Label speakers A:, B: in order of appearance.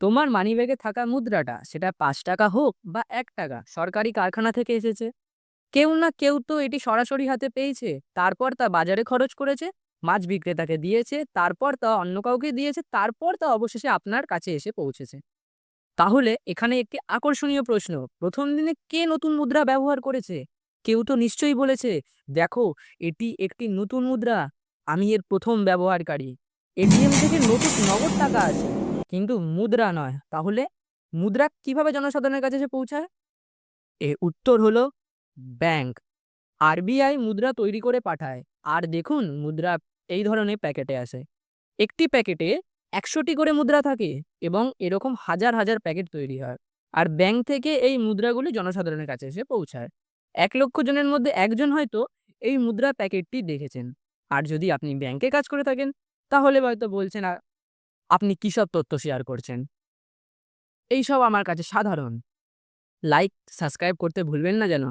A: তোমার মানিব্যাগে থাকা মুদ্রাটা, সেটা পাঁচ টাকা হোক বা এক টাকা, সরকারি কারখানা থেকে এসেছে। কেউ না কেউ তো এটি সরাসরি হাতে পেয়েছে, তারপর তা বাজারে খরচ করেছে, মাছ বিক্রেতাকে দিয়েছে, তারপর তা অন্য কাউকে দিয়েছে, তারপর তা অবশেষে আপনার কাছে এসে পৌঁছেছে। তাহলে এখানে একটি আকর্ষণীয় প্রশ্ন, প্রথম দিনে কে নতুন মুদ্রা ব্যবহার করেছে? কেউ তো নিশ্চয়ই বলেছে, দেখো, এটি একটি নতুন মুদ্রা, আমি এর প্রথম ব্যবহারকারী। এটিএম থেকে নতুন, নগদ টাকা আসে। কিন্তু মুদ্রা নয়। তাহলে মুদ্রা কীভাবে জনসাধারণের কাছে এসে পৌঁছায়? এর উত্তর হলো ব্যাংক। আরবিআই মুদ্রা তৈরি করে পাঠায়। আর দেখুন, মুদ্রা এই ধরনের প্যাকেটে আসে। একটি প্যাকেটে একশোটি করে মুদ্রা থাকে এবং এরকম হাজার হাজার প্যাকেট তৈরি হয়। আর ব্যাংক থেকে এই মুদ্রাগুলি জনসাধারণের কাছে এসে পৌঁছায়। এক লক্ষ জনের মধ্যে একজন হয়তো এই মুদ্রা প্যাকেটটি দেখেছেন। আর যদি আপনি ব্যাংকে কাজ করে থাকেন, তাহলে হয়তো বলছেন আপনি কী সব তথ্য শেয়ার করছেন? এইসব আমার কাছে সাধারণ। লাইক সাবস্ক্রাইব করতে ভুলবেন না যেন।